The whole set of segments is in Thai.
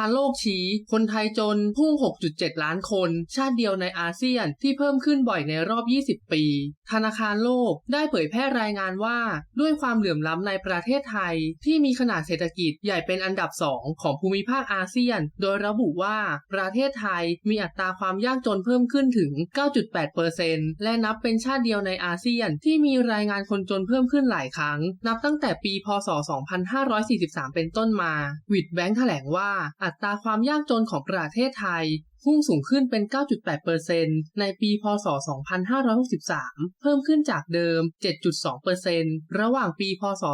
าโลกชี้ คนไทยจนพุ่ง 6.7 ล้านคน ชาติเดียวในอาเซียนที่เพิ่มขึ้นบ่อยในรอบ 20 ปี ธนาคารโลกได้เผยแพร่รายงานว่า ด้วยความเหลื่อมล้ำในประเทศไทย ที่มีขนาดเศรษฐกิจใหญ่เป็นอันดับ 2 ของภูมิภาคอาเซียน โดยระบุว่าประเทศไทยมีอัตราความยากจนเพิ่มขึ้นถึง 9.8%และนับเป็นชาติเดียวในอาเซียนที่มีรายงานคนจนเพิ่มขึ้นหลายครั้ง นับตั้งแต่ปี พศ 2543 เป็นต้นมา วิดแบงค์แถลงว่าอัตราความยากจนของประเทศไทยพุ่งสูงขึ้นเป็น 9.8%ในปี พศ 2563 เพิ่มขึ้นจากเดิม 7.2%ระหว่างปี พศ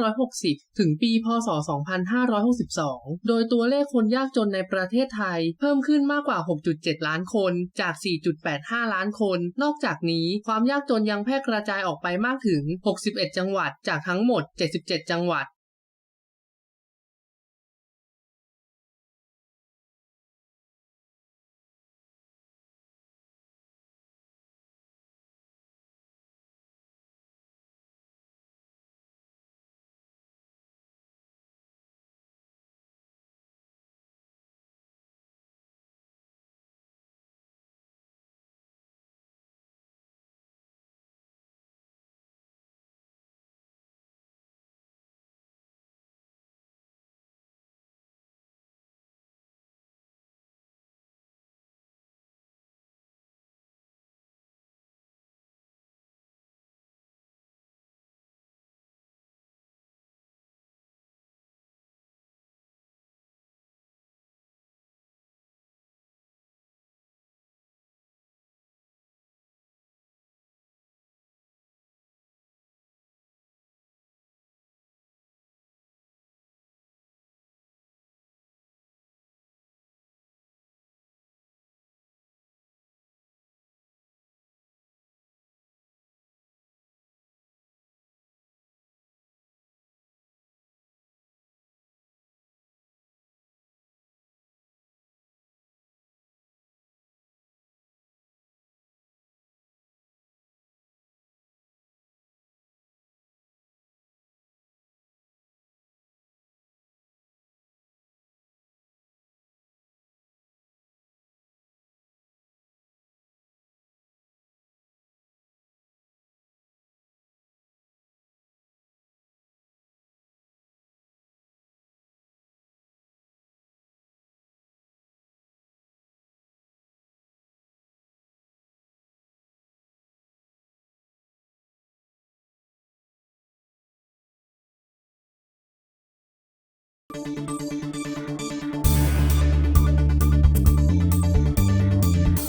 2560 ถึงปี พศ 2562 โดยตัวเลขคนยากจนในประเทศไทย เพิ่มขึ้นมากกว่า 6.7 ล้านคน จาก 4.85 ล้านคน นอกจากนี้ความยากจนยังแพร่กระจายออกไปมากถึง 61 จังหวัด จากทั้งหมด 77 จังหวัด